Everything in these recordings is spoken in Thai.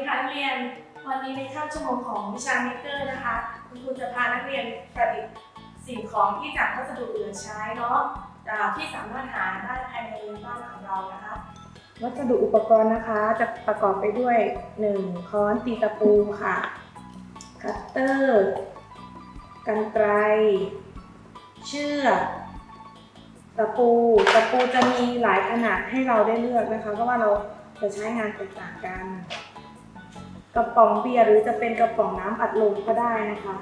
ดีค่ะนักเรียน วันนี้ในคาบชั่วโมงของวิชาเมกเกอร์นะคะ คุณครูจะพานักเรียนประดิษฐ์สิ่งของที่จากวัสดุเหลือใช้เนาะที่สามารถหาได้ภายในบ้านของเรานะคะ วัสดุอุปกรณ์นะคะจะประกอบไปด้วย 1. ค้อนตีตะปูค่ะ คัตเตอร์ กันไกร เชือกตะปู ตะปูจะมีหลายขนาดให้เราได้เลือกนะคะ เพราะว่าเราจะใช้งานแตกต่างกัน กระป๋องเบียร์หรือจะเป็นกระป๋องน้ำอัดลมก็ได้นะคะ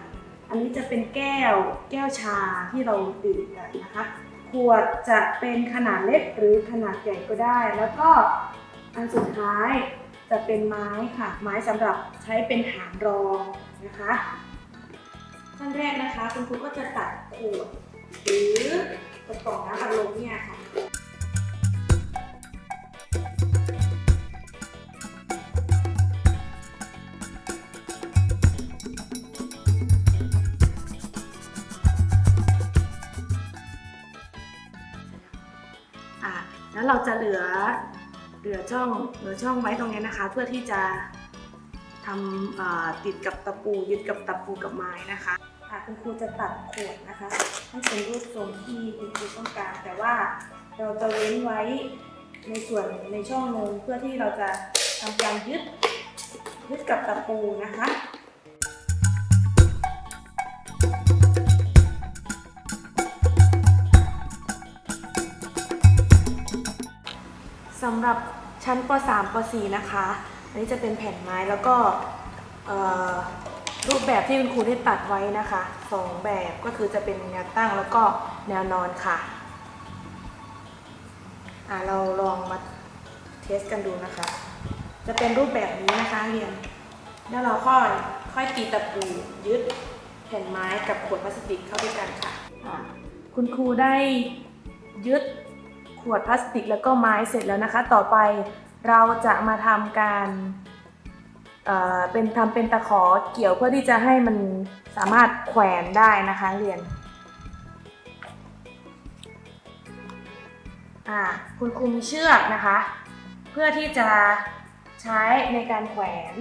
อันนี้จะเป็นแก้วแก้วชาที่เราดื่มกันนะคะ ขวดจะเป็นขนาดเล็กหรือขนาดใหญ่ก็ได้ แล้วก็อันสุดท้ายจะเป็นไม้ค่ะ ไม้สำหรับใช้เป็นฐานรองนะคะขั้นแรกนะคะคุณครูก็จะตัดขวดหรือกระป๋องน้ำอัดลมเนี่ย แล้วเราจะเหลือเหลือช่องเหลือช่องไว้ตรงนี้นะคะ เพื่อที่จะทำติดกับตะปูยึดกับตะปูกับไม้นะคะอะคุณครูจะตัดขวดนะคะให้เป็นรูปทรงที่คุณครูต้องการ แต่ว่าเราจะเว้นไว้ในส่วนในช่องนึงเพื่อที่เราจะทำการยึดยึดกับตะปูนะคะ สำหรับชั้นป .3 ป .4 นะคะ อันนี้จะเป็นแผ่นไม้แล้วก็รูปแบบที่คุณครูได้ตัดไว้นะคะสองแบบก็คือจะเป็นแนวตั้งแล้วก็แนวนอนค่ะอะเราลองมาเทสกันดูนะคะ จะเป็นรูปแบบนี้นะคะเรียน แล้วเราค่อยค่อยตีตะปูยึดแผ่นไม้กับขวดพลาสติกเข้าด้วยกันค่ะอะคุณครูได้ยึด ขวดพลาสติกแล้วก็ไม้เสร็จแล้วนะคะ ต่อไปเราจะมาทำการเอ่อเป็นทำเป็นตะขอเกี่ยวเพื่อที่จะให้มันสามารถแขวนได้นะคะเรียนอ่าคุณครูมีเชือกนะคะ เพื่อที่จะใช้ในการแขวน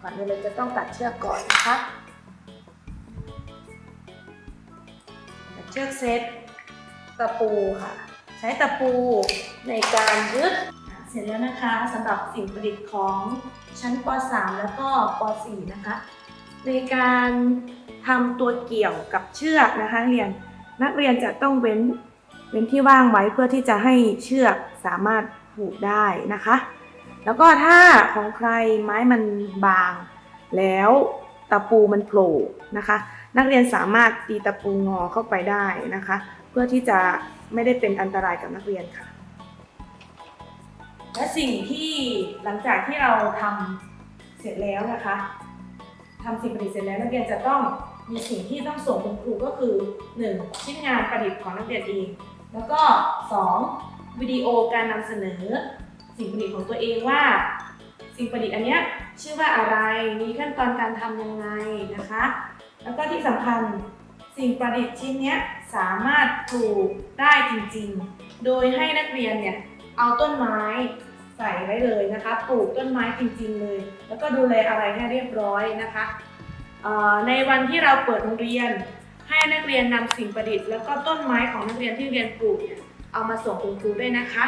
ก่อนอื่นเลยจะต้องตัดเชือกก่อนนะคะตัดเชือกเซตตะปูค่ะ ใช้ตะปูในการยึดเสร็จแล้วนะคะสำหรับสิ่งประดิษฐ์ของชั้นป .3 แล้วก็ป .4 นะคะ ในการทำตัวเกี่ยวกับเชือกนะคะเรียนนักเรียนจะต้องเว้นเว้นที่ว่างไว้เพื่อที่จะให้เชือกสามารถผูกได้นะคะ แล้วก็ถ้าของใครไม้มันบาง แล้วตะปูมันโผล่นะคะ นักเรียนสามารถตีตะปูงอเข้าไปได้นะคะ เพื่อที่จะไม่ได้เป็นอันตรายกับนักเรียนค่ะ และสิ่งที่หลังจากที่เราทำเสร็จแล้วนะคะทำสิ่งประดิษฐ์เสร็จแล้วนักเรียนจะต้องมีสิ่งที่ต้องส่งคุณครูก็คือ 1. ชิ้นงานประดิษฐ์ของนักเรียนเอง แล้วก็ 2. วิดีโอการนำเสนอ สิ่งประดิษฐ์ของตัวเองว่า สิ่งประดิษฐ์อันเนี้ยชื่อว่าอะไรมีขั้นตอนการทำยังไงนะคะ แล้วก็ที่สำคัญ สิ่งประดิษฐ์ชิ้นนี้สามารถปลูกได้จริงๆ โดยให้นักเรียนเนี่ยเอาต้นไม้ใส่ไว้เลยนะคะ ปลูกต้นไม้จริง ๆ เลย แล้วก็ดูแลอะไรให้เรียบร้อยนะคะในวันที่เราเปิดโรงเรียน ให้นักเรียนนำสิ่งประดิษฐ์แล้วก็ต้นไม้ของนักเรียนที่เรียนปลูกเนี่ยเอามาส่งคุณครูด้วยนะคะ